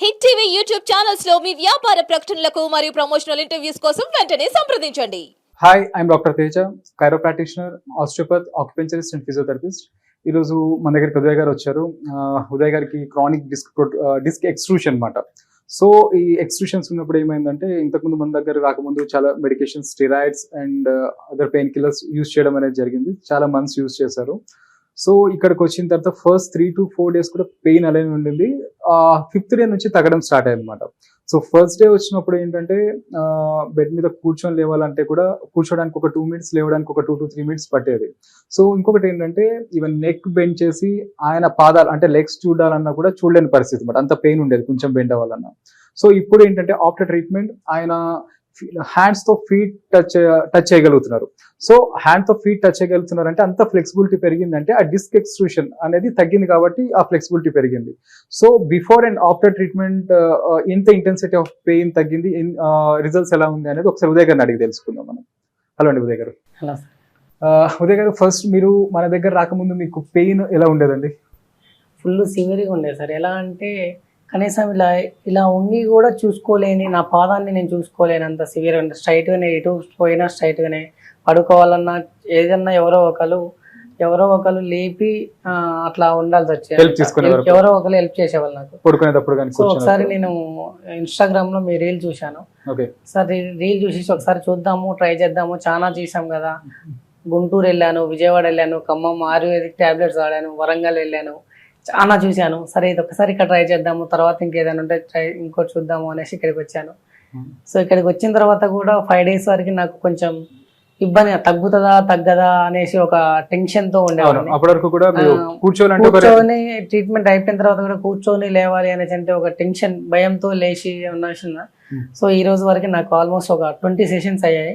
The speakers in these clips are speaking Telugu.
హిట్ టీవీ యూట్యూబ్ ఛానల్స్లో మీ వ్యాపార ప్రకటనలకు మరియు ప్రమోషనల్ ఇంటర్వ్యూస్ కోసం వెంటనే సంప్రదించండి. Hi I'm doctor Teja chiro practitioner osteopath acupuncturist and physiotherapist ఈరోజు మన దగ్గరికి ఉదయ్ గారు వచ్చారు. ఉదయ్ గారికి క్రానిక్ డిస్క్ డిస్క్ ఎక్స్ట్రూషన్ అనమాట సో ఈ ఎక్స్ట్రూషన్స్ ఉన్నప్పుడు ఏమైందంటే ఇంతకుముందు మన దగ్గర రాకముందు చాలా medication steroids and other pain killers use చేయడం అనేది జరిగింది. చాలా మంత్స్ యూస్ చేశారు. సో ఇక్కడికి వచ్చిన తర్వాత first three to four days కూడా పెయిన్ అలానే ఉండింది. ఫిఫ్త్ డే నుంచి తగ్గడం స్టార్ట్ అయ్యింది అనమాట సో ఫస్ట్ డే వచ్చినప్పుడు ఏంటంటే బెడ్ మీద కూర్చొని లేవాలంటే కూడా కూర్చోడానికి ఒక టూ మినిట్స్ లేవడానికి ఒక టూ టు త్రీ మినిట్స్ పట్టేది. సో ఇంకొకటి ఏంటంటే ఈవెన్ నెక్ బెండ్ చేసి ఆయన పాదాలు అంటే లెగ్స్ చూడాలన్నా కూడా చూడలేని పరిస్థితి అనమాట అంత పెయిన్ ఉండేది కొంచెం బెండ్ అవ్వాలన్నా. సో ఇప్పుడు ఏంటంటే ఆఫ్టర్ ట్రీట్మెంట్ ఆయన హ్యాండ్స్తో ఫీట్ టచ్ టచ్ చేయగలుగుతున్నారు. సో హ్యాండ్తో ఫీట్ టచ్ చేయగలుగుతున్నారు అంటే అంత ఫ్లెక్సిబిలిటీ పెరిగిందంటే ఆ డిస్క్ ఎక్స్ట్రూషన్ అనేది తగ్గింది కాబట్టి ఆ ఫ్లెక్సిబిలిటీ పెరిగింది. So before and after treatment ఎంత ఇంటెన్సిటీ ఆఫ్ పెయిన్ తగ్గింది. రిజల్ట్స్ ఎలా ఉంది అనేది ఒకసారి ఉదయ్ గారిని అడిగి తెలుసుకుందాం మనం. హలో అండి ఉదయ్ గారు. సార్ ఆ, ఉదయ్ గారు ఫస్ట్ మీరు మన దగ్గర రాకముందు మీకు పెయిన్ ఎలా ఉండేదండి? ఫుల్ సివియర్గా ఉండేది సార్ ఎలా అంటే కనీసం ఇలా ఇలా ఉండి కూడా చూసుకోలేని నా పాదాన్ని నేను చూసుకోలేనంత సివియర్గా ఉండే స్ట్రైట్గానే ఎటు పోయినా స్ట్రైట్గానే పడుకోవాలన్నా ఏదన్నా ఎవరో ఒకరు ఎవరో ఒకరు లేపి అట్లా ఉండాల్సి వచ్చేది. ఎవరో ఒకరు హెల్ప్ చేసేవాళ్ళు నాకు. పడుకునేటప్పుడు సో ఒకసారి నేను ఇన్స్టాగ్రామ్లో మీ రీల్ చూశాను. సార్ రీల్ చూసి ఒకసారి చూద్దాము ట్రై చేద్దాము. చాలా చేసాం కదా. గుంటూరు వెళ్ళాను విజయవాడ వెళ్ళాను ఖమ్మం ఆయుర్వేదిక్ టాబ్లెట్స్ వాడాను వరంగల్ వెళ్ళాను. చాలా చూశాను. సరే ఇది ఒకసారి ఇక్కడ ట్రై చేద్దాము. తర్వాత ఇంకేదైనా ఉంటే ట్రై ఇంకోటి చూద్దాము అనేసి ఇక్కడికి వచ్చాను. సో ఇక్కడికి వచ్చిన తర్వాత కూడా ఫైవ్ డేస్ వరకు నాకు కొంచెం ఇబ్బంది తగ్గుతుందా తగ్గదా అనేసి ఒక టెన్షన్తో అప్పటి వరకు కూడా ఒక కూర్చొని ట్రీట్మెంట్ అయిపోయిన తర్వాత కూడా కూర్చొని లేవాలి అనేసి అంటే ఒక టెన్షన్ భయంతో లేచి ఉన్న. సో ఈ రోజు వరకు నాకు ఆల్మోస్ట్ ఒక ట్వంటీ సెషన్స్ అయ్యాయి.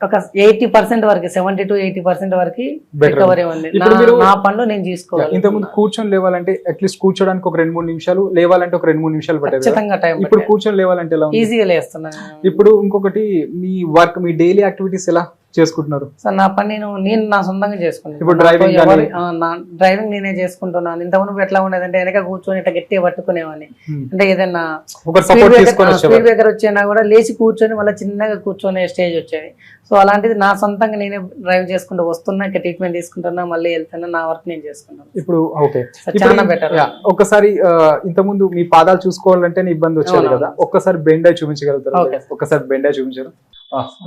ఒక ఎయిటీ పర్సెంట్ వరకు సెవెంటీ టు ఎయిటీ పర్సెంట్ వరకు. రికవరీ ఉంది. నా- పనులు నేను చేసుకోవాలి. ఇంతకుముందు కూర్చొని లేవాలంటే అట్లీస్ట్ కూర్చోడానికి ఒక రెండు మూడు నిమిషాలు లేవాలంటే ఒక రెండు మూడు నిమిషాలు పట్టేది ఇప్పుడు కూర్చొని లేవాలంటే ఈజీగా లేస్తున్నాను. ఇప్పుడు ఇంకొకటి మీ వర్క్ మీ డైలీ యాక్టివిటీస్ ఎలా? చేసుకుంటున్నారు? సో నా పని నేను నేను నా సొంతంగా చేసుకున్నాను. ఇప్పుడు ఆ, నా డ్రైవింగ్ నేనే చేసుకుంటున్నాను. ఇంతకుముందు ఎట్లా ఉండేదంటే వెనక కూర్చొని ఇట్లా గట్టిగా పట్టుకునేవాడిని. అంటే ఏదైనా స్పీడ్ బ్రేకర్ వచ్చినా కూడా లేచి కూర్చొని మళ్ళీ చిన్నగా కూర్చొనే స్టేజ్ వచ్చేది. సో అలాంటిది నా సొంతంగా నేనే డ్రైవ్ చేసుకుంటూ వస్తున్నా ట్రీట్మెంట్ తీసుకుంటున్నా మళ్ళీ వెళ్తున్నా నా వర్క్ నేను చేసుకున్నాను ఇప్పుడు ఓకే చాలా బెటర్ ఒక్కసారి ఆ, ఇంతకుముందు మీ పాదాలు చూసుకోవాలంటేనే ఇబ్బంది వచ్చేది. కదా. ఒక్కసారి బెండ్ అయి చూపించగలుగుతారు. ఒక్కసారి బెండ్ అయి చూపించారు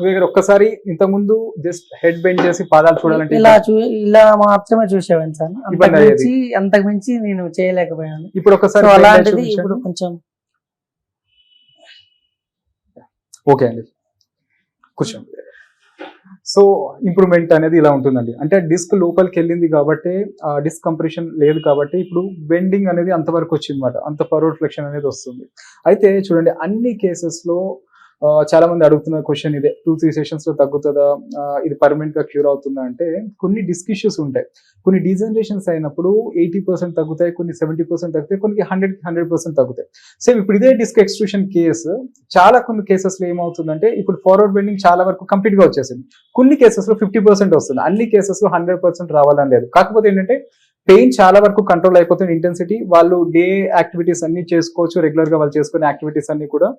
గారు ఒక్కసారి ఇంతకుముందు జస్ట్ హెడ్ బెండ్ చేసి పాదాలు చూడాలంటే ఇలా ఇలా మాత్రమే చూసేవాడిని సార్. ఇబ్బంది అంతకు అయ్యేది. మించి అంతకు మించి నేను చేయలేకపోయాను. ఇప్పుడు ఒకసారి అలాంటిది. ఇప్పుడు కొంచెం ఓకే అండి. కూర్చోండి. సో ఇంప్రూవ్మెంట్ అనేది ఇలా ఉంటుందండి. అంటే డిస్క్ లోపలికి వెళ్ళింది కాబట్టి ఆ డిస్క్ కంప్రెషన్ లేదు కాబట్టి ఇప్పుడు బెండింగ్ అనేది అంతవరకు వచ్చింది అనమాట అంత ఫార్వర్డ్ ఫ్లెక్షన్ అనేది వస్తుంది. అయితే చూడండి అన్ని కేసెస్లో ఆ, చాలా మంది అడుగుతున్న క్వశ్చన్ ఇదే. టూ త్రీ సెషన్స్లో తగ్గుతుందా? ఇది పర్మనెంట్గా క్యూర్ అవుతుందా అంటే కొన్ని డిస్క్ ఇష్యూస్ ఉంటాయి. కొన్ని డీజనరేషన్స్ అయినప్పుడు ఎయిటీ పర్సెంట్ తగ్గుతాయి కొన్ని సెవెంటీ పర్సెంట్ తగ్గుతాయి కొన్ని హండ్రెడ్ హండ్రెడ్ పర్సెంట్ తగ్గుతాయి. సేమ్ ఇప్పుడు ఇదే డిస్క్ ఎక్స్ట్రూషన్ కేసు చాలా కొన్ని కేసెస్లో ఏమవుతుందంటే ఇప్పుడు ఫార్వర్డ్ బెండింగ్ చాలా వరకు కంప్లీట్గా వచ్చేసింది. కొన్ని కేసెస్లో ఫిఫ్టీ పర్సెంట్ వస్తుంది. అన్ని కేసెస్లో హండ్రెడ్ పర్సెంట్ రావాలని లేదు. కాకపోతే ఏంటంటే పెయిన్ చాలా వరకు కంట్రోల్ అయిపోతుంది ఇంటెన్సిటీ వాళ్ళు డే యాక్టివిటీస్ అన్ని చేసుకోవచ్చు రెగ్యులర్గా వాళ్ళు చేసుకునే యాక్టివిటీస్ అన్ని కూడా.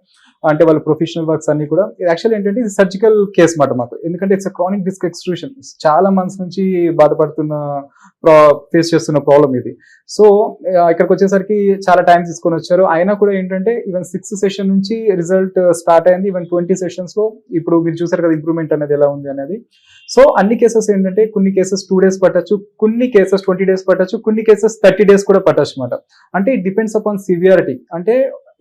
అంటే వాళ్ళ ప్రొఫెషనల్ వర్క్స్ అన్ని కూడా. యాక్చువల్ ఏంటంటే ఇది సర్జికల్ కేస్ మాట మాకు. ఎందుకంటే ఇట్స్ క్రానిక్ డిస్క్ ఎక్స్ట్రూషన్ చాలా మంత్స్ నుంచి బాధపడుతున్న ఫేస్ చేస్తున్న ప్రాబ్లం ఇది. సో ఇక్కడికి వచ్చేసరికి చాలా టైం తీసుకొని వచ్చారు. అయినా కూడా ఏంటంటే ఈవెన్ సిక్స్త్ సెషన్ నుంచి రిజల్ట్ స్టార్ట్ uh, అయింది. ఈవెన్ ట్వంటీ సెషన్స్లో ఇప్పుడు మీరు చూసారు కదా ఇంప్రూవ్మెంట్ అనేది ఎలా ఉంది అనేది. సో అన్ని కేసెస్ ఏంటంటే కొన్ని కేసెస్ టూ డేస్ పట్టచ్చు కొన్ని కేసెస్ ట్వంటీ డేస్ పట్టచ్చు కొన్ని కేసెస్ థర్టీ డేస్ కూడా పట్టచ్చు అనమాట అంటే ఇట్ డిపెండ్స్ అపాన్ సివియారిటీ అంటే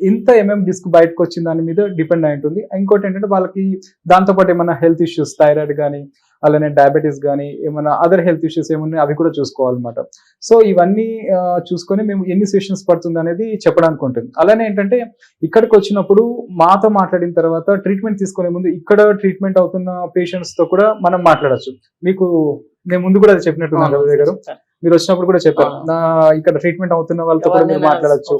ఇంత ఎంఎం డిస్క్ బయటకు వచ్చిన దాని మీద డిపెండ్ అయి ఉంటుంది. ఇంకోటి ఏంటంటే వాళ్ళకి దాంతోపాటు ఏమైనా హెల్త్ ఇష్యూస్ థైరాయిడ్ కానీ అలానే డయాబెటీస్ కానీ ఏమైనా అదర్ హెల్త్ ఇష్యూస్ ఏమున్నాయి అవి కూడా చూసుకోవాలన్నమాట. సో ఇవన్నీ చూసుకొని మేము ఎన్ని సెషన్స్ పడుతుంది అనేది చెప్పడానికి ఉంటుంది. అలానే ఏంటంటే ఇక్కడికి వచ్చినప్పుడు మాతో మాట్లాడిన తర్వాత ట్రీట్మెంట్ తీసుకునే ముందు ఇక్కడ ట్రీట్మెంట్ అవుతున్న పేషెంట్స్తో కూడా మనం మాట్లాడొచ్చు. మీకు నేను ముందు కూడా అది చెప్పినట్టున్నాను రవి గారు. మీరు వచ్చినప్పుడు కూడా చెప్పారు. నా ఇక్కడ ట్రీట్మెంట్ అవుతున్న వాళ్ళతో కూడా మీరు మాట్లాడొచ్చు.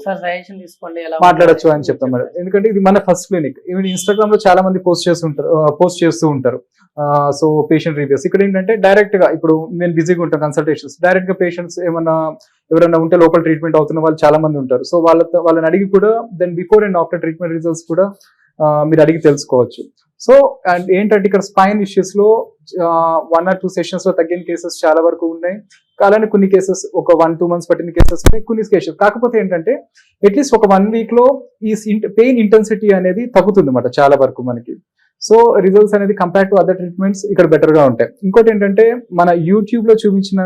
మాట్లాడొచ్చు అని చెప్తాం మేడం. ఎందుకంటే ఇది మన ఫస్ట్ క్లినిక్ ఈవెన్ ఇన్స్టాగ్రామ్లో చాలా మంది పోస్ట్ చేస్తుంటారు పోస్ట్ చేస్తూ ఉంటారు. సో పేషెంట్ రివ్యూస్ ఇక్కడ ఏంటంటే డైరెక్ట్గా ఇప్పుడు నేను బిజీగా ఉంటాను కన్సల్టేషన్స్ డైరెక్ట్గా పేషెంట్స్ ఏమన్నా ఎవరైనా ఉంటే లోపల ట్రీట్మెంట్ అవుతున్న వాళ్ళు చాలా మంది ఉంటారు. సో వాళ్ళతో వాళ్ళని అడిగి కూడా then before and after treatment results కూడా మీరు అడిగి తెలుసుకోవచ్చు. సో అండ్ ఏంటంటే ఇక్కడ స్పైన్ ఇష్యూస్లో వన్ ఆర్ టూ సెషన్స్లో తగ్గిన కేసెస్ చాలా వరకు ఉన్నాయి. అలానే కొన్ని కేసెస్ ఒక వన్ టూ మంత్స్ పట్టిన కేసెస్ ఉన్నాయి. కొన్ని కేసెస్ కాకపోతే ఏంటంటే అట్లీస్ట్ ఒక వన్ వీక్లో ఈ పెయిన్ ఇంటెన్సిటీ అనేది తగ్గుతుంది అన్నమాట చాలా వరకు మనకి. సో రిజల్ట్స్ అనేది కంపేర్ టు అదర్ ట్రీట్మెంట్స్ ఇక్కడ బెటర్గా ఉంటాయి. ఇంకోటి ఏంటంటే మన యూట్యూబ్లో చూపించిన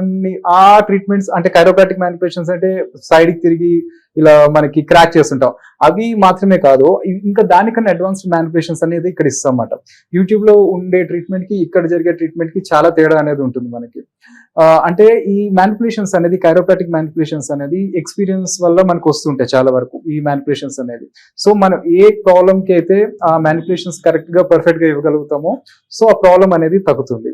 ఆ ట్రీట్మెంట్స్ అంటే కైరోప్రాటిక్ మ్యానిపులేషన్స్ అంటే సైడ్కి తిరిగి ఇలా మనకి క్రాక్ చేస్తుంటాం. అవి మాత్రమే కాదు ఇంకా దానికన్నా అడ్వాన్స్డ్ మ్యానిపులేషన్స్ అనేది ఇక్కడ ఇస్తాం అన్నమాట యూట్యూబ్లో ఉండే ట్రీట్మెంట్కి ఇక్కడ జరిగే ట్రీట్మెంట్కి చాలా తేడా అనేది ఉంటుంది మనకి. అంటే ఈ మ్యానిపులేషన్స్ అనేది కైరోప్రాటిక్ మ్యానిపులేషన్స్ అనేది ఎక్స్పీరియన్స్ వల్ల మనకు వస్తుంటాయి చాలా వరకు ఈ మ్యానిపులేషన్స్ అనేది. సో మనం ఏ ప్రాబ్లంకి అయితే ఆ మ్యానిపులేషన్స్ కరెక్ట్గా పర్ఫెక్ట్గా ఇవ్వగలుగుతామో సో ఆ ప్రాబ్లం అనేది తగ్గుతుంది.